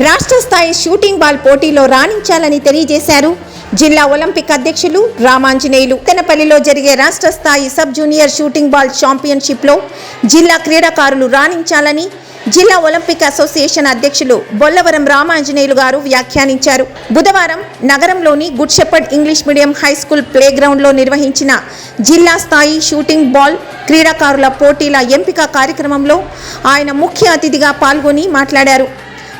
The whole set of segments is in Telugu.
రాష్ట్ర స్థాయి షూటింగ్ బాల్ పోటీలో రాణించాలని తెలియజేశారు. జిల్లా ఒలింపిక్ అధ్యక్షులు రామాంజనేయులు. తెనపల్లిలో జరిగే రాష్ట్ర స్థాయి సబ్ జూనియర్ షూటింగ్ బాల్ ఛాంపియన్షిప్లో జిల్లా క్రీడాకారులు రాణించాలని జిల్లా ఒలింపిక్ అసోసియేషన్ అధ్యక్షులు బొల్లవరం రామాంజనేయులు గారు వ్యాఖ్యానించారు. బుధవారం నగరంలోని Good Shepherd English Medium High School play గ్రౌండ్లో నిర్వహించిన జిల్లా స్థాయి షూటింగ్ బాల్ క్రీడాకారుల పోటీల ఎంపిక కార్యక్రమంలో ఆయన ముఖ్య అతిథిగా పాల్గొని మాట్లాడారు.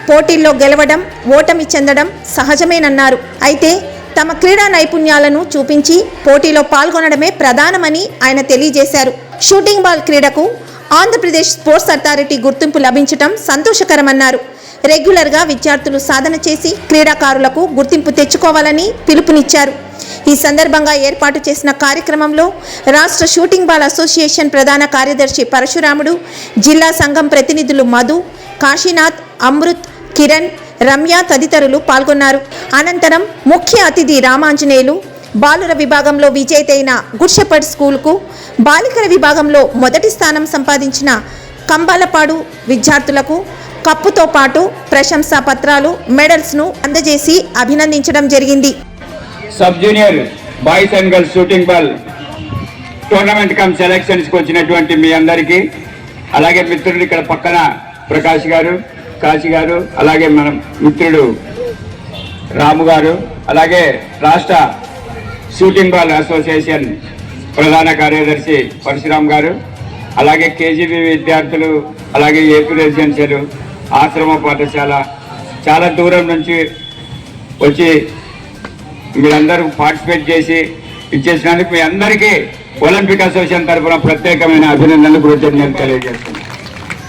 పోటీల్లో గెలవడం ఓటమి చెందడం సహజమేనన్నారు. అయితే తమ క్రీడా నైపుణ్యాలను చూపించి పోటీలో పాల్గొనడమే ప్రధానమని ఆయన తెలియజేశారు. షూటింగ్ బాల్ క్రీడకు ఆంధ్రప్రదేశ్ స్పోర్ట్స్ అథారిటీ గుర్తింపు లభించడం సంతోషకరమన్నారు. రెగ్యులర్గా విద్యార్థులు సాధన చేసి క్రీడాకారులకు గుర్తింపు తెచ్చుకోవాలని పిలుపునిచ్చారు. ఈ సందర్భంగా ఏర్పాటు చేసిన కార్యక్రమంలో రాష్ట్ర షూటింగ్ బాల్ అసోసియేషన్ ప్రధాన కార్యదర్శి పరశురాముడు జిల్లా సంఘం ప్రతినిధులు మధు కాశీనాథ్ అమృత్ కిరణ్ రమ్య తదితరులు పాల్గొన్నారు. అనంతరం ముఖ్య అతిథి రామాంజనేయులు బాలుర విభాగంలో విజేతైన గుడ్షపడ్ స్కూల్కు బాలికల విభాగంలో మొదటి స్థానం సంపాదించిన కంబాలపాడు విద్యార్థులకు కప్పుతో పాటు ప్రశంసా పత్రాలు మెడల్స్ను అందజేసి అభినందించడం జరిగింది. Sub junior boys and girls shooting ball tournament cum సెలెక్షన్స్కి వచ్చినటువంటి మీ అందరికీ అలాగే మిత్రుడు ఇక్కడ పక్కన ప్రకాష్ గారు కాశీ గారు అలాగే మన మిత్రుడు రాము గారు అలాగే రాష్ట్ర షూటింగ్ బాల్ అసోసియేషన్ ప్రధాన కార్యదర్శి పరశురామ్ గారు అలాగే కేజీబీ విద్యార్థులు అలాగే ఏపీ రెసిడెన్షియల్ ఆశ్రమ పాఠశాల చాలా దూరం నుంచి వచ్చి మీరందరూ పార్టిసిపేట్ చేసి ఇచ్చేసినందుకు మీ అందరికీ ఒలింపిక్ అసోసియేషన్ తరఫున ప్రత్యేకమైన అభినందనలు కృతజ్ఞతలు తెలియజేస్తున్నాను.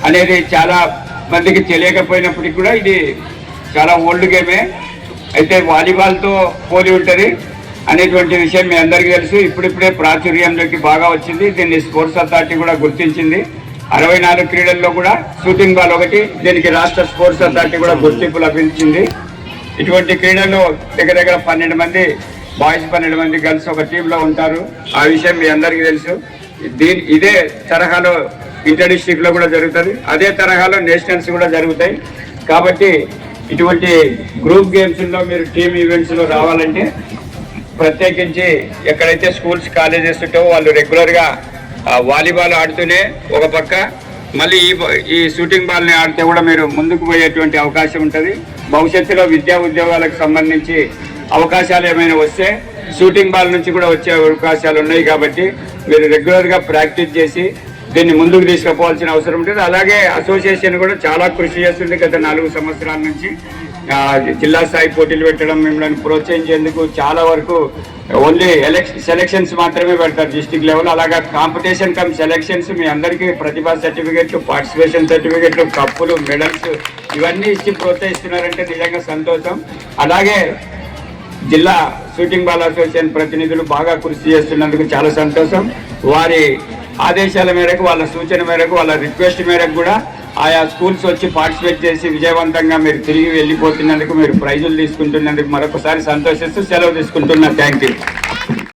అనేది చాలా మందికి తెలియకపోయినప్పటికీ కూడా ఇది చాలా ఓల్డ్ గేమే. అయితే వాలీబాల్తో పోలి ఉంటుంది అనేటువంటి విషయం మీ అందరికీ తెలుసు. ఇప్పుడిప్పుడే ప్రాచుర్యంలోకి బాగా వచ్చింది. దీన్ని స్పోర్ట్స్ అథారిటీ కూడా గుర్తించింది. అరవై నాలుగు క్రీడల్లో కూడా షూటింగ్ బాల్ ఒకటి దీనికి రాష్ట్ర స్పోర్ట్స్ అథారిటీ కూడా గుర్తింపు లభించింది. ఇటువంటి క్రీడలు దగ్గర దగ్గర పన్నెండు మంది బాయ్స్ పన్నెండు మంది గర్ల్స్ ఒక టీంలో ఉంటారు. ఆ విషయం మీ అందరికీ తెలుసు. దీని ఇదే తరహాలో ఇంటర్ డిస్ట్రిక్ట్లో కూడా జరుగుతుంది. అదే తరహాలో నేషనల్స్ కూడా జరుగుతాయి. కాబట్టి ఇటువంటి గ్రూప్ గేమ్స్లో మీరు టీమ్ ఈవెంట్స్లో రావాలంటే ప్రత్యేకించి ఎక్కడైతే స్కూల్స్ కాలేజెస్ ఉంటావో వాళ్ళు రెగ్యులర్గా వాలీబాల్ ఆడుతూనే ఒక పక్క మళ్ళీ ఈ ఈ షూటింగ్ బాల్ని ఆడితే కూడా మీరు ముందుకు పోయేటువంటి అవకాశం ఉంటుంది. భవిష్యత్తులో విద్యా ఉద్యోగాలకు సంబంధించి అవకాశాలు ఏమైనా వస్తే షూటింగ్ బాల్ నుంచి కూడా వచ్చే అవకాశాలు ఉన్నాయి కాబట్టి మీరు రెగ్యులర్గా ప్రాక్టీస్ చేసి దీన్ని ముందుకు తీసుకుపోవాల్సిన అవసరం ఉంటుంది. అలాగే అసోసియేషన్ కూడా చాలా కృషి చేస్తుంది గత నాలుగు సంవత్సరాల నుంచి. జిల్లా స్థాయి పోటీలు పెట్టడం మిమ్మల్ని ప్రోత్సహించేందుకు చాలా వరకు ఓన్లీ ఎలక్షన్ సెలక్షన్స్ మాత్రమే పెడతారు డిస్టిక్ లెవెల్ అలాగా కాంపిటీషన్ కమ్ సెలక్షన్స్ మీ అందరికీ ప్రతిభా సర్టిఫికెట్లు పార్టిసిపేషన్ సర్టిఫికెట్లు కప్పులు మెడల్స్ ఇవన్నీ ఇచ్చి ప్రోత్సహిస్తున్నారంటే నిజంగా సంతోషం. అలాగే జిల్లా షూటింగ్ బాల్ అసోసియేషన్ ప్రతినిధులు బాగా కృషి చేస్తున్నందుకు చాలా సంతోషం. వారి ఆదేశాల మేరకు వాళ్ళ సూచన మేరకు వాళ్ళ రిక్వెస్ట్ మేరకు కూడా ఆయా స్కూల్స్ వచ్చి పార్టిసిపేట్ చేసి విజయవంతంగా మీరు తిరిగి వెళ్ళిపోతున్నందుకు మీరు ప్రైజులు తీసుకుంటున్నందుకు మరొకసారి సంతోషిస్తూ సెలవు తీసుకుంటున్నా. Thank you